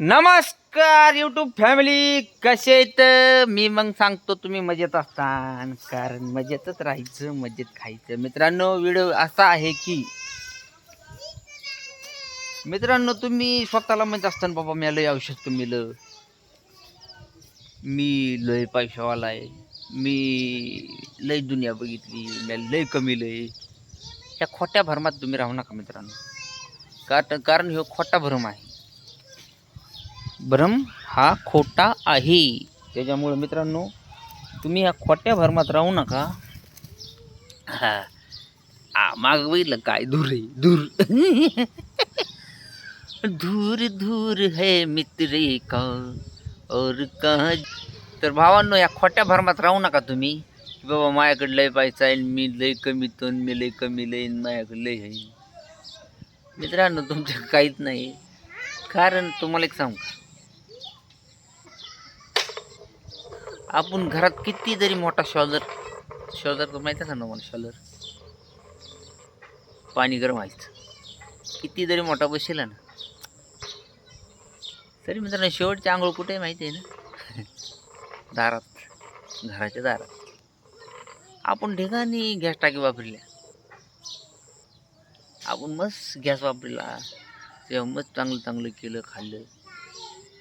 नमस्कार YouTube family कसे आहेत? मी मग सांगतो तुम्ही मजेत असतान. कारण मजेतच राहायचं मजेत खायचं. मित्रांनो व्हिडिओ असा आहे की मित्रांनो तुम्ही स्वतःला म्हणत असताना बाबा मी लय औषध कमीलं मी लय पैशावाला आहे. मी लय दुनिया बघितली. मी लय कमी लय ह्या खोट्या भरमात तुम्ही राहू नका मित्रांनो. कारण कारण ह्यो खोटा भरम आहे. भ्रम हा खोटा आहे. त्याच्यामुळे मित्रांनो तुम्ही ह्या खोट्या भरमात राहू नका. हा. आ, माग बघितलं काय धूर आहे? धूर. धूर धूर है मित्र का? और का? तर भावांनो या खोट्या भरमात राहू नका तुम्ही. की बाबा माझ्याकडे लय पाहिजे आहे मी लय कमी तोन मी लय कमी लय माझ्याकडे लय आहे. मित्रांनो तुमच्या काहीच नाही. कारण तुम्हाला एक सांगू आपण घरात किती जरी मोठा शॉलर शॉलर तर माहीत आहे ना मला शॉलर? पाणी गरम व्हायचं. किती जरी मोठा बसेल ना. तरी मित्रांनो शेवटची आंघोळ कुठे माहिती आहे ना? दारात घराच्या दारात. आपण ठिकाणी गॅस टाकी वापरल्या. आपण मस्त गॅस वापरला. तेव्हा मस्त चांगलं चांगलं केलं खाल्लं.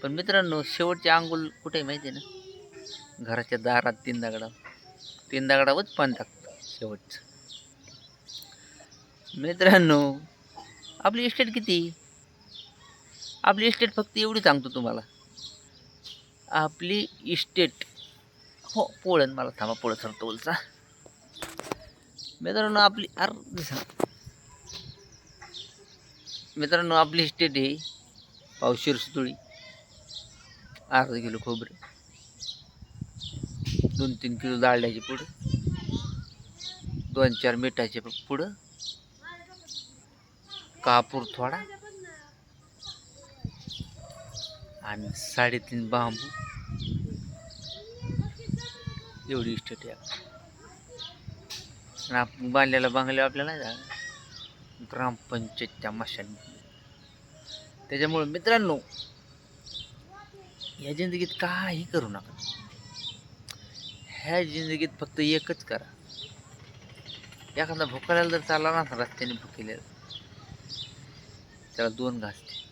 पण मित्रांनो शेवटची आंघोळ कुठे माहिती आहे ना? घराच्या दारात तीन दगडा तीन दगडावरच पाणी टाकतं शेवटचं. मित्रांनो आपली इस्टेट किती? आपली इस्टेट फक्त एवढी सांगतो तुम्हाला. आपली इस्टेट हो पोळण मला थांबा पोळं सर बोलचा मित्रांनो आपली अर्धी सांग. मित्रांनो आपली इस्टेट आहे पावशीर सुतुळी. अर्ध किलो खोबरे. दोन तीन किलो डाळण्याचे पुढं. दोन चार मिठाचे पुढं. कापूर थोडा. आणि साडेतीन बांबू. एवढी इस्टेट आहे आणि आपण बांधलेला बांगल्या आपल्याला नाही ग्रामपंचायतच्या माशांनी त्याच्यामुळे मित्रांनो या जिंदगीत काही करू नका. ह्या जिंदगीत फक्त एकच करा. एखादा भुकायला जर चालला ना रस्त्याने भुकेलेला त्याला दोन घासते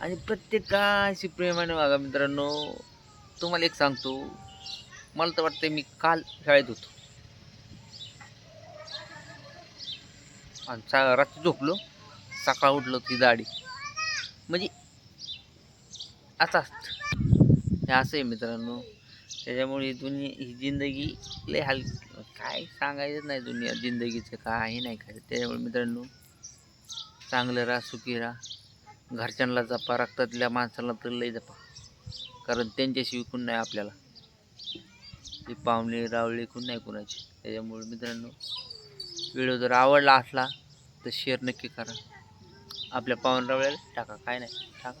आणि प्रत्येकाशी प्रेमाने वागा मित्रांनो. तुम्हाला एक सांगतो. मला तर वाटतं मी काल शाळेत होतो. आणि सा रात्री झोपलो. सकाळ उठलो ती दाढी म्हणजे असं असतं. हे असं आहे मित्रांनो. त्याच्यामुळे ही दुनिया ही जिंदगी लय हल काय सांगायचं नाही दुनिया जिंदगीचं काही नाही काय. त्याच्यामुळे मित्रांनो चांगलं राहा सुखी राहा. घरच्यांना जपा रक्तातल्या माणसाला तर लय जपा. कारण त्यांच्याशिवाय विकून नाही आपल्याला. ते पाहुणे रावळे कोण नाही कोणाचे. त्याच्यामुळे मित्रांनो व्हिडिओ जर आवडला असला तर शेअर नक्की करा. आपल्या पाहुणे रावळ्याला टाका. काय नाही टाका.